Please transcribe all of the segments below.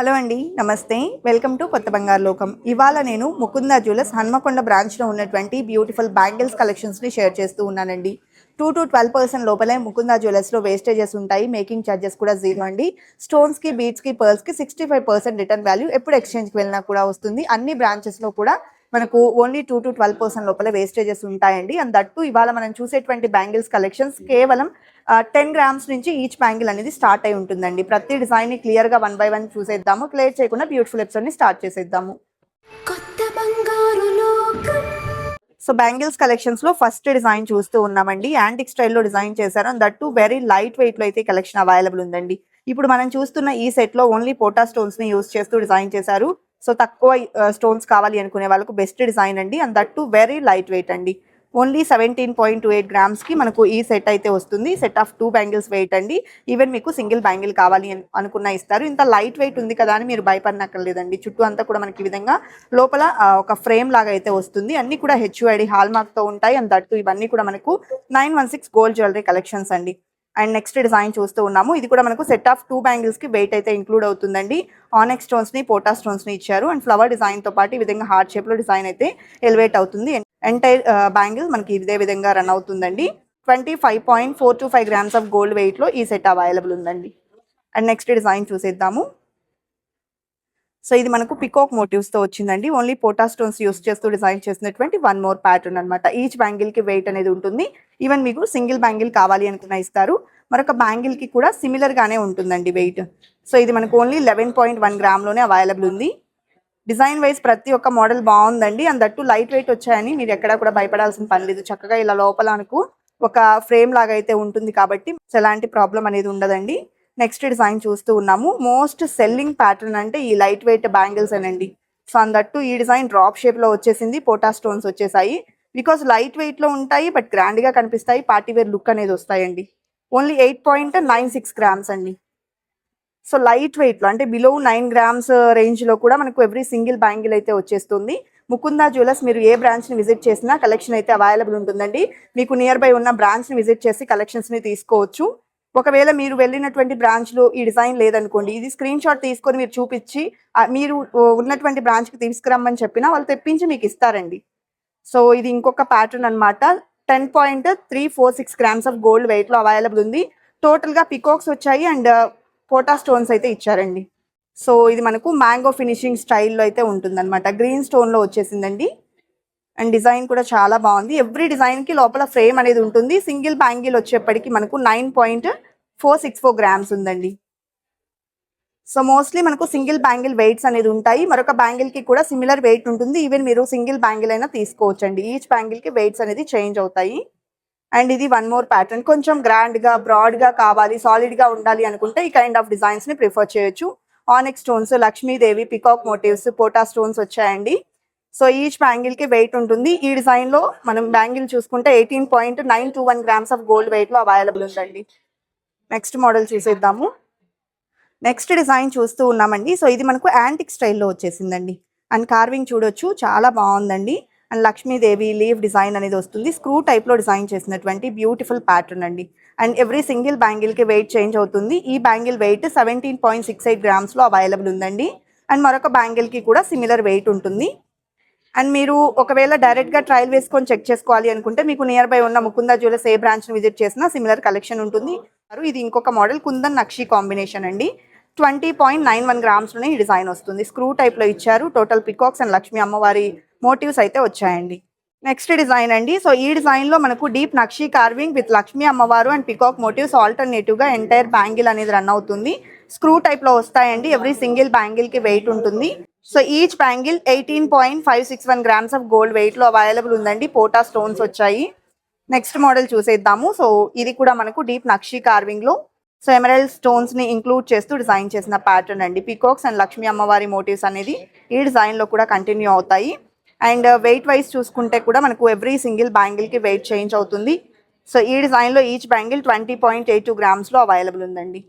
Hello అండి నమస్తే. Welcome to కొత్త బంగారు లోకం. ఇవాళ నేను ముకుంద జ్యువెలర్స్ హన్మకొండ బ్రాంచ్లో ఉన్నటువంటి బ్యూటిఫుల్ బ్యాంగిల్స్ కలెక్షన్స్ని షేర్ చేస్తూ ఉన్నానండి. టూ టు ట్వెల్వ్ పర్సెంట్ లోపలే ముకుంద జ్యువెలర్స్లో వేస్టేజెస్ ఉంటాయి మేకింగ్ ఛార్జెస్ కూడా జీరో అండి. స్టోన్స్కి బీట్స్కి పర్ల్స్కి sixty five percent return value ఎప్పుడు ఎక్స్చేంజ్కి వెళ్ళినా కూడా వస్తుంది. అన్ని బ్రాంచెస్లో కూడా మనకు only two to twelve percent లోపల వేస్టేజెస్ ఉంటాయండి. అండ్ దట్టు ఇవాళ మనం చూసేటువంటి బ్యాంగిల్స్ కలెక్షన్స్ కేవలం టెన్ గ్రామ్స్ నుంచి ఈచ్ బ్యాంగిల్ అనేది స్టార్ట్ అయి ఉంటుందండి. ప్రతి డిజైన్ని క్లియర్గా వన్ బై వన్ చూసేద్దాము. క్లియర్ చేయకుండా బ్యూటిఫుల్ ఎపిసోడ్ని స్టార్ట్ చేసేద్దాము. కొత్త బంగారు లోకం. సో బ్యాంగిల్స్ కలెక్షన్స్లో ఫస్ట్ డిజైన్ చూస్తూ ఉన్నామండి. యాంటిక్ స్టైల్లో డిజైన్ చేశారు. అండ్ దట్టు వెరీ లైట్ వెయిట్లో అయితే కలెక్షన్ అవైలబుల్ ఉందండి. ఇప్పుడు మనం చూస్తున్న ఈ సెట్లో ఓన్లీ పోటా స్టోన్స్ని యూస్ చేస్తూ డిజైన్ చేశారు. సో తక్కువ స్టోన్స్ కావాలి అనుకునే వాళ్ళకు బెస్ట్ డిజైన్ అండి. And that too very light weight అండి. Only seventeen point two eight గ్రామ్స్కి మనకు ఈ సెట్ అయితే వస్తుంది. Set of two bangles weight అండి. ఈవెన్ మీకు సింగిల్ బ్యాంగిల్ కావాలి అని అనుకున్న ఇస్తారు. ఇంత లైట్ వెయిట్ ఉంది కదా అని మీరు భయపడినక్కర్లేదండి. చుట్టూ అంతా కూడా మనకి ఈ విధంగా లోపల ఒక ఫ్రేమ్ లాగా అయితే వస్తుంది. అన్ని కూడా హెచ్యుఐడి హాల్ మార్క్తో ఉంటాయి. అండ్ దట్టు ఇవన్నీ కూడా మనకు nine one six gold jewellery collections అండి. అండ్ నెక్స్ట్ డిజైన్ చూస్తూ ఉన్నాము. ఇది కూడా మనకు సెట్ ఆఫ్ టూ బ్యాంగిల్స్కి వెయిట్ అయితే ఇంక్లూడ్ అవుతుందండి. ఆనెక్ స్టోన్స్ని పోటా స్టోన్స్ని ఇచ్చారు. అండ్ ఫ్లవర్ డిజైన్తో పాటు ఈ విధంగా హార్ట్ షేప్లో డిజైన్ అయితే ఎలివేట్ అవుతుంది. ఎంటైర్ బ్యాంగిల్ uh, మనకి ఇదే విధంగా రన్ అవుతుందండి. Twenty five point four two five grams of gold వెయిట్లో ఈ సెట్ అవైలబుల్ ఉందండి. అండ్ నెక్స్ట్ డిజైన్ చూసేద్దాము. సో ఇది మనకు పికాక్ మోటివ్స్తో వచ్చిందండి. ఓన్లీ పోటా స్టోన్స్ యూస్ చేస్తూ డిజైన్ చేసినటువంటి వన్ మోర్ ప్యాటర్న్ అనమాట ఈచ్ బ్యాంగిల్కి వెయిట్ అనేది ఉంటుంది. ఈవెన్ మీకు సింగిల్ బ్యాంగిల్ కావాలి అనుకున్న ఇస్తారు. మరొక బ్యాంగిల్కి కూడా సిమిలర్ గానే ఉంటుందండి వెయిట్ సో ఇది మనకు ఓన్లీ లెవెన్ పాయింట్ వన్ గ్రామ్లోనే అవైలబుల్ ఉంది. డిజైన్ వైజ్ ప్రతి ఒక్క మోడల్ బాగుందండి. అండ్ దట్టు లైట్ వెయిట్ వచ్చాయని మీరు ఎక్కడా కూడా భయపడాల్సిన పని లేదు. చక్కగా ఇలా లోపల అనుకు ఒక ఫ్రేమ్ లాగా అయితే ఉంటుంది కాబట్టి ఎలాంటి ప్రాబ్లం అనేది ఉండదండి. నెక్స్ట్ డిజైన్ చూస్తూ ఉన్నాము. మోస్ట్ సెల్లింగ్ ప్యాటర్న్ అంటే ఈ లైట్ వెయిట్ బ్యాంగిల్స్ అనండి. సో అందట్టు ఈ డిజైన్ డ్రాప్ షేప్లో వచ్చేసింది. పోటా స్టోన్స్ వచ్చేసాయి. బికాస్ లైట్ వెయిట్లో ఉంటాయి బట్ గ్రాండ్గా కనిపిస్తాయి. పార్టీ వేర్ లుక్ అనేది వస్తాయండి. Only eight point nine six grams అండి. సో లైట్ వెయిట్లో అంటే బిలో నైన్ గ్రామ్స్ రేంజ్లో కూడా మనకు ఎవ్రీ సింగిల్ బ్యాంగిల్ అయితే వచ్చేస్తుంది. ముకుందా జ్యువెలర్స్ మీరు ఏ బ్రాంచ్ని విజిట్ చేసినా కలెక్షన్ అయితే అవైలబుల్ ఉంటుందండి. మీకు నియర్ బై ఉన్న బ్రాంచ్ని విజిట్ చేసి కలెక్షన్స్ని తీసుకోవచ్చు. ఒకవేళ మీరు వెళ్ళినటువంటి బ్రాంచ్లో ఈ డిజైన్ లేదనుకోండి ఇది స్క్రీన్ షాట్ తీసుకొని మీరు చూపించి మీరు uh, ఉన్నటువంటి బ్రాంచ్కి తీసుకురమ్మని చెప్పినా వాళ్ళు తెప్పించి మీకు ఇస్తారండి. సో ఇది ఇంకొక ప్యాటర్న్ అన్నమాట. Ten point three four six grams of gold వెయిట్లో అవైలబుల్ ఉంది. టోటల్గా పికాక్స్ వచ్చాయి అండ్ పోటా స్టోన్స్ అయితే ఇచ్చారండి. సో ఇది మనకు మ్యాంగో ఫినిషింగ్ స్టైల్లో అయితే ఉంటుందన్నమాట. గ్రీన్ స్టోన్లో వచ్చేసిందండి. అండ్ డిజైన్ కూడా చాలా బాగుంది. ఎవ్రీ డిజైన్కి లోపల ఫ్రేమ్ అనేది ఉంటుంది. సింగిల్ బ్యాంగిల్ వచ్చేప్పటికి మనకు nine point four six four grams ఉందండి. సో మోస్ట్లీ మనకు సింగిల్ బ్యాంగిల్ వెయిట్స్ అనేది ఉంటాయి. మరొక బ్యాంగిల్కి కూడా సిమిలర్ వెయిట్ ఉంటుంది. ఈవెన్ మీరు సింగిల్ బ్యాంగిల్ అయినా తీసుకోవచ్చు అండి ఈచ్ బ్యాంగిల్కి వెయిట్స్ అనేది చేంజ్ అవుతాయి. అండ్ ఇది వన్ మోర్ ప్యాటర్న్ కొంచెం గ్రాండ్గా బ్రాడ్గా కావాలి సాలిడ్గా ఉండాలి అనుకుంటే ఈ కైండ్ ఆఫ్ డిజైన్స్ని ప్రిఫర్ చేయొచ్చు. ఆనిక్ స్టోన్స్ లక్ష్మీదేవి పికాక్ మోటివ్స్ పోటా స్టోన్స్ వచ్చాయండి. సో ఈచ్ బ్యాంగిల్కి వెయిట్ ఉంటుంది. ఈ డిజైన్లో మనం బ్యాంగిల్ చూసుకుంటే eighteen point nine two one grams of gold వెయిట్లో అవైలబుల్ ఉందండి. నెక్స్ట్ మోడల్ చూసేద్దాము. నెక్స్ట్ డిజైన్ చూస్తూ ఉన్నామండి. సో ఇది మనకు యాంటిక్ స్టైల్లో వచ్చేసిందండి. అండ్ కార్వింగ్ చూడొచ్చు. చాలా బాగుందండి. అండ్ లక్ష్మీదేవి లీవ్ డిజైన్ అనేది వస్తుంది. స్క్రూ టైప్లో డిజైన్ చేసినటువంటి బ్యూటిఫుల్ ప్యాటర్న్ అండి. అండ్ ఎవ్రీ సింగిల్ బ్యాంగిల్కి వెయిట్ చేంజ్ అవుతుంది. ఈ bangle weight seventeen point six eight గ్రామ్స్లో available ఉందండి. అండ్ మరొక బ్యాంగిల్కి కూడా సిమిలర్ వెయిట్ ఉంటుంది. అండ్ మీరు ఒకవేళ డైరెక్ట్గా ట్రయల్ వేసుకొని చెక్ చేసుకోవాలి అనుకుంటే మీకు నియర్ బై ఉన్న ముకుందా జ్యువెలర్స్ ఏ బ్రాంచ్ని విజిట్ చేసినా సిమిలర్ కలెక్షన్ ఉంటుంది. ఇది ఇంకొక మోడల్ కుందన్ నక్షి కాంబినేషన్ అండి. ట్వంటీ పాయింట్ నైన్ వన్ గ్రామ్స్లోనే ఈ డిజైన్ వస్తుంది. స్క్రూ టైప్లో ఇచ్చారు. టోటల్ పికాక్స్ అండ్ లక్ష్మీ అమ్మవారి మోటివ్స్ అయితే వచ్చాయండి. నెక్స్ట్ డిజైన్ అండి. సో ఈ డిజైన్లో మనకు deep nakshi carving with Lakshmi అమ్మవారు అండ్ పికాక్ మోటివ్స్ ఆల్టర్నేటివ్గా ఎంటైర్ బ్యాంగిల్ అనేది రన్ అవుతుంది. స్క్రూ టైప్లో వస్తాయండి. ఎవ్రీ సింగిల్ బ్యాంగిల్కి వెయిట్ ఉంటుంది. So each bangle eighteen point five six one grams of gold వెయిట్లో అవైలబుల్ ఉందండి. పోటా స్టోన్స్ వచ్చాయి. నెక్స్ట్ మోడల్ చూసేద్దాము. సో ఇది కూడా మనకు డీప్ నక్షి కార్వింగ్లో సో ఎమరల్డ్ స్టోన్స్ని ఇంక్లూడ్ చేస్తూ డిజైన్ చేసిన ప్యాటర్న్ అండి. పీకాక్స్ అండ్ లక్ష్మీ అమ్మవారి మోటివ్స్ అనేది ఈ డిజైన్లో కూడా కంటిన్యూ అవుతాయి. అండ్ వెయిట్ వైజ్ చూసుకుంటే కూడా మనకు ఎవ్రీ సింగిల్ బ్యాంగిల్కి వెయిట్ చేంజ్ అవుతుంది. సో ఈ డిజైన్లో each bangle twenty point eight two గ్రామ్స్లో available ఉందండి.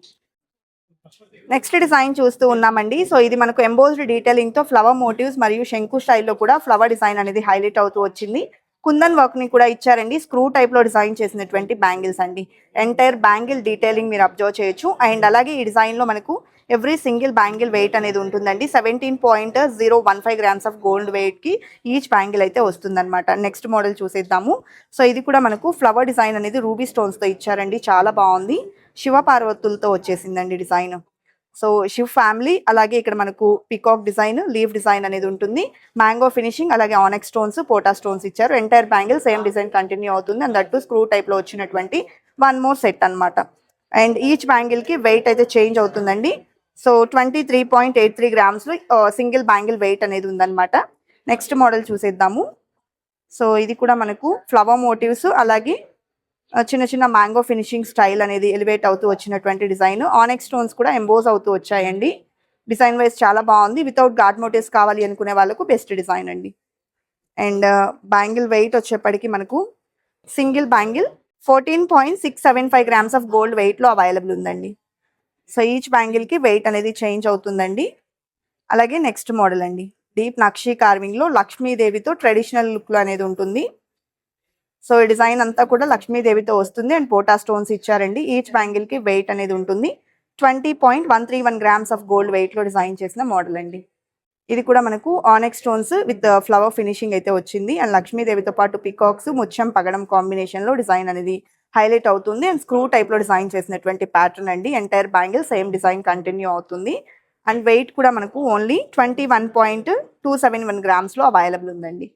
నెక్స్ట్ డిజైన్ చూస్తూ ఉన్నామండి. సో ఇది మనకు ఎంబోజ్డ్ డీటెయిలింగ్తో ఫ్లవర్ మోటివ్స్ మరియు శంకు స్టైల్లో కూడా ఫ్లవర్ డిజైన్ అనేది హైలైట్ అవుతూ వచ్చింది. కుందన్ వర్క్ని కూడా ఇచ్చారండి. స్క్రూ టైప్లో డిజైన్ చేసినటువంటి బ్యాంగిల్స్ అండి. ఎంటైర్ బ్యాంగిల్ డీటెయిలింగ్ మీరు అబ్జర్వ్ చేయొచ్చు. అండ్ అలాగే ఈ డిజైన్లో మనకు ఎవ్రీ సింగిల్ బ్యాంగిల్ వెయిట్ అనేది ఉంటుందండి. Seventeen point zero one five grams of gold వెయిట్కి each bangle అయితే వస్తుందన్నమాట. నెక్స్ట్ మోడల్ చూసేద్దాము. సో ఇది కూడా మనకు ఫ్లవర్ డిజైన్ అనేది రూబీ స్టోన్స్తో ఇచ్చారండి. చాలా బాగుంది. శివ పార్వతులతో వచ్చేసిందండి డిజైన్ సో షివ్ ఫ్యామిలీ అలాగే ఇక్కడ మనకు పికాక్ డిజైన్ లీవ్ డిజైన్ అనేది ఉంటుంది. మ్యాంగో ఫినిషింగ్ అలాగే ఆనెక్ స్టోన్స్ పోటా స్టోన్స్ ఇచ్చారు. Entire bangle same design continue అవుతుంది. అండ్ దట్టు స్క్రూ టైప్లో వచ్చినటువంటి వన్ మోర్ సెట్ అనమాట అండ్ ఈచ్ బ్యాంగిల్కి వెయిట్ అయితే చేంజ్ అవుతుందండి. So twenty three point eight three గ్రామ్స్లో single bangle weight అనేది ఉందన్నమాట. నెక్స్ట్ మోడల్ చూసేద్దాము. సో ఇది కూడా మనకు ఫ్లవర్ మోటివ్స్ అలాగే చిన్న చిన్న మ్యాంగో ఫినిషింగ్ స్టైల్ అనేది ఎలివేట్ అవుతూ వచ్చినటువంటి డిజైన్ ఆనెక్ స్టోన్స్ కూడా ఎంబోజ్ అవుతూ వచ్చాయండి. డిజైన్ వైజ్ చాలా బాగుంది. వితౌట్ గాడ్ మోటివ్స్ కావాలి అనుకునే వాళ్ళకు బెస్ట్ డిజైన్ అండి. అండ్ బ్యాంగిల్ వెయిట్ వచ్చేప్పటికి మనకు single bangle fourteen point six seven five grams of gold వెయిట్లో అవైలబుల్ ఉందండి. సో ఈచ్ బ్యాంగిల్కి వెయిట్ అనేది చేంజ్ అవుతుందండి. అలాగే నెక్స్ట్ మోడల్ అండి. డీప్ నక్షీ కార్వింగ్లో లక్ష్మీదేవితో ట్రెడిషనల్ లుక్లో అనేది ఉంటుంది. సో ఈ డిజైన్ అంతా కూడా లక్ష్మీదేవితో వస్తుంది అండ్ పోటా స్టోన్స్ ఇచ్చారండి. ఈచ్ బ్యాంగిల్కి వెయిట్ అనేది ఉంటుంది. Twenty point one three one grams of gold వెయిట్లో డిజైన్ చేసిన మోడల్ అండి. ఇది కూడా మనకు ఆనెక్ స్టోన్స్ విత్ ఫ్లవర్ ఫినిషింగ్ అయితే వచ్చింది. అండ్ లక్ష్మీదేవితో పాటు పికాక్స్ ముత్యం పగడం కాంబినేషన్లో డిజైన్ అనేది హైలైట్ అవుతుంది. అండ్ స్క్రూ టైప్లో డిజైన్ చేసినటువంటి ప్యాటర్న్ అండి. Entire bangle same design continue అవుతుంది. అండ్ వెయిట్ కూడా మనకు only twenty one point two seven one గ్రామ్స్లో available ఉందండి.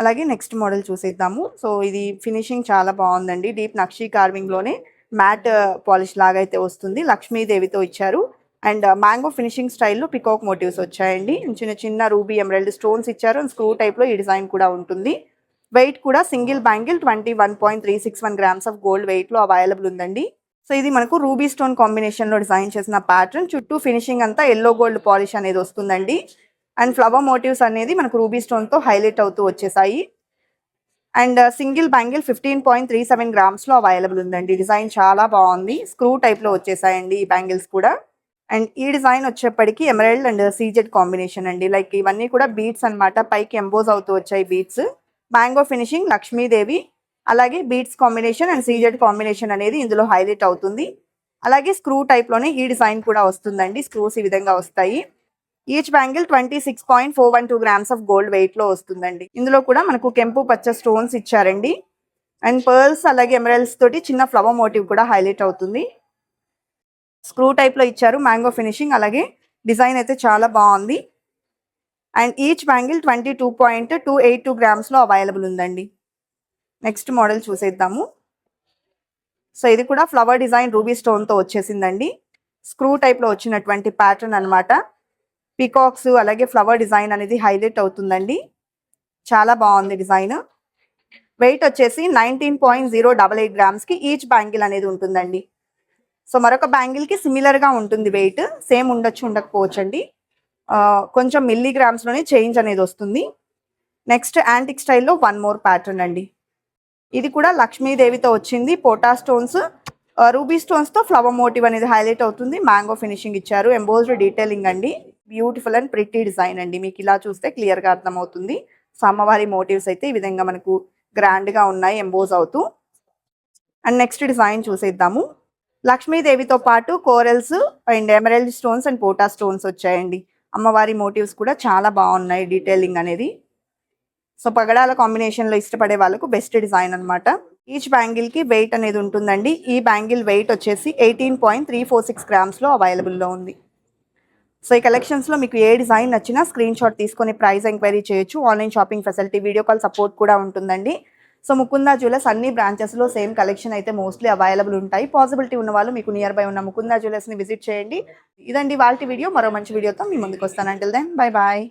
అలాగే నెక్స్ట్ మోడల్ చూసేద్దాము. సో ఇది ఫినిషింగ్ చాలా బాగుందండి. డీప్ నక్షీ కార్వింగ్లోనే మ్యాట్ పాలిష్ లాగా అయితే వస్తుంది. లక్ష్మీదేవితో ఇచ్చారు. అండ్ మ్యాంగో ఫినిషింగ్ స్టైల్లో పికాక్ మోటివ్స్ వచ్చాయండి. చిన్న చిన్న రూబీ ఎమరల్డ్ స్టోన్స్ ఇచ్చారు. అండ్ స్క్రూ టైప్లో ఈ డిజైన్ కూడా ఉంటుంది. వెయిట్ కూడా single bangle twenty one point three six one grams of gold వెయిట్లో అవైలబుల్ ఉందండి. సో ఇది మనకు రూబీ స్టోన్ కాంబినేషన్లో డిజైన్ చేసిన ప్యాటర్న్ చుట్టూ ఫినిషింగ్ అంతా ఎల్లో గోల్డ్ పాలిష్ అనేది వస్తుందండి. అండ్ ఫ్లవర్ మోటివ్స్ అనేది మనకు రూబీ స్టోన్తో హైలైట్ అవుతూ వచ్చేసాయి. And single bangle fifteen point three seven గ్రామ్స్లో available ఉందండి. డిజైన్ చాలా బాగుంది. స్క్రూ టైప్లో వచ్చేసాయండి ఈ బ్యాంగిల్స్ కూడా. అండ్ ఈ డిజైన్ వచ్చేప్పటికి ఎమరాల్డ్ అండ్ సీజెడ్ కాంబినేషన్ అండి. లైక్ ఇవన్నీ కూడా బీట్స్ అన్నమాట. పైకి ఎంబోజ్ అవుతూ వచ్చాయి బీట్స్. Mango finishing Lakshmidevi. అలాగే beads combination and CZ combination అనేది ఇందులో హైలైట్ అవుతుంది. అలాగే స్క్రూ టైప్లోనే ఈ డిజైన్ కూడా వస్తుందండి. స్క్రూస్ ఈ విధంగా వస్తాయి. Each bangle twenty six point four one two grams of gold వెయిట్లో వస్తుందండి. ఇందులో కూడా మనకు కెంపు పచ్చ స్టోన్స్ ఇచ్చారండి. అండ్ పర్ల్స్ అలాగే ఎమరల్స్ తోటి చిన్న ఫ్లవర్ మోటివ్ కూడా హైలైట్ అవుతుంది. స్క్రూ టైప్లో ఇచ్చారు మ్యాంగో ఫినిషింగ్ అలాగే డిజైన్ అయితే చాలా బాగుంది. And each bangle twenty two point two eight two గ్రామ్స్లో available ఉందండి. నెక్స్ట్ మోడల్ చూసేద్దాము. సో ఇది కూడా ఫ్లవర్ డిజైన్ రూబీ స్టోన్తో వచ్చేసిందండి. స్క్రూ టైప్లో వచ్చినటువంటి ప్యాటర్న్ అన్నమాట. పీకాక్స్ అలాగే ఫ్లవర్ డిజైన్ అనేది హైలైట్ అవుతుందండి. చాలా బాగుంది డిజైన్. వెయిట్ వచ్చేసి nineteen point zero double eight గ్రామ్స్కి each bangle అనేది ఉంటుందండి. సో మరొక బ్యాంగిల్కి సిమిలర్గా ఉంటుంది వెయిట్. సేమ్ ఉండొచ్చు ఉండకపోవచ్చు అండి కొంచెం మిల్లీ గ్రామ్స్లోనే చేంజ్ అనేది వస్తుంది. నెక్స్ట్ యాంటిక్ స్టైల్లో వన్ మోర్ ప్యాటర్న్ అండి. ఇది కూడా లక్ష్మీదేవితో వచ్చింది. పోటా స్టోన్స్ రూబీ స్టోన్స్తో ఫ్లవర్ మోటివ్ అనేది హైలైట్ అవుతుంది. మ్యాంగో ఫినిషింగ్ ఇచ్చారు. ఎంబోజ్డ్ డీటెయిలింగ్ అండి. బ్యూటిఫుల్ అండ్ ప్రిటీ డిజైన్ అండి. మీకు ఇలా చూస్తే క్లియర్గా అర్థమవుతుంది. సో అమ్మవారి మోటివ్స్ అయితే ఈ విధంగా మనకు గ్రాండ్గా ఉన్నాయి ఎంబోజ్ అవుతూ. అండ్ నెక్స్ట్ డిజైన్ చూసేద్దాము. లక్ష్మీదేవితో పాటు corals and emerald stones and పోటా స్టోన్స్ వచ్చాయండి. అమ్మవారి మోటివ్స్ కూడా చాలా బాగున్నాయి డీటెయిలింగ్ అనేది. సో పగడాల కాంబినేషన్లో ఇష్టపడే వాళ్ళకు బెస్ట్ డిజైన్ అనమాట ఈచ్ బ్యాంగిల్కి వెయిట్ అనేది ఉంటుందండి. ఈ బ్యాంగిల్ వెయిట్ వచ్చేసి eighteen point three four six గ్రామ్స్లో అవైలబుల్లో ఉంది. సో ఈ కలెక్షన్స్లో మీకు ఏ డిజైన్ నచ్చినా స్క్రీన్ షాట్ తీసుకొని ప్రైస్ ఎంక్వైరీ చేయొచ్చు. Online shopping facility video call support కూడా ఉంటుందండి. సో ముకుందా జ్యువెలర్స్ అన్ని బ్రాంచెస్లో సేమ్ కలెక్షన్ అయితే మోస్ట్లీ అవైలబుల్ ఉంటాయి. పాసిబిలిటీ ఉన్న వాళ్ళు మీకు నియర్ బై ఉన్న ముకుందా జ్యువెలర్స్ని విజిట్ చేయండి. ఇదండి వాళ్ళ వీడియో. మరో మంచి వీడియోతో మీ ముందుకు వస్తాను అంటిల్ దెన్ బై బాయ్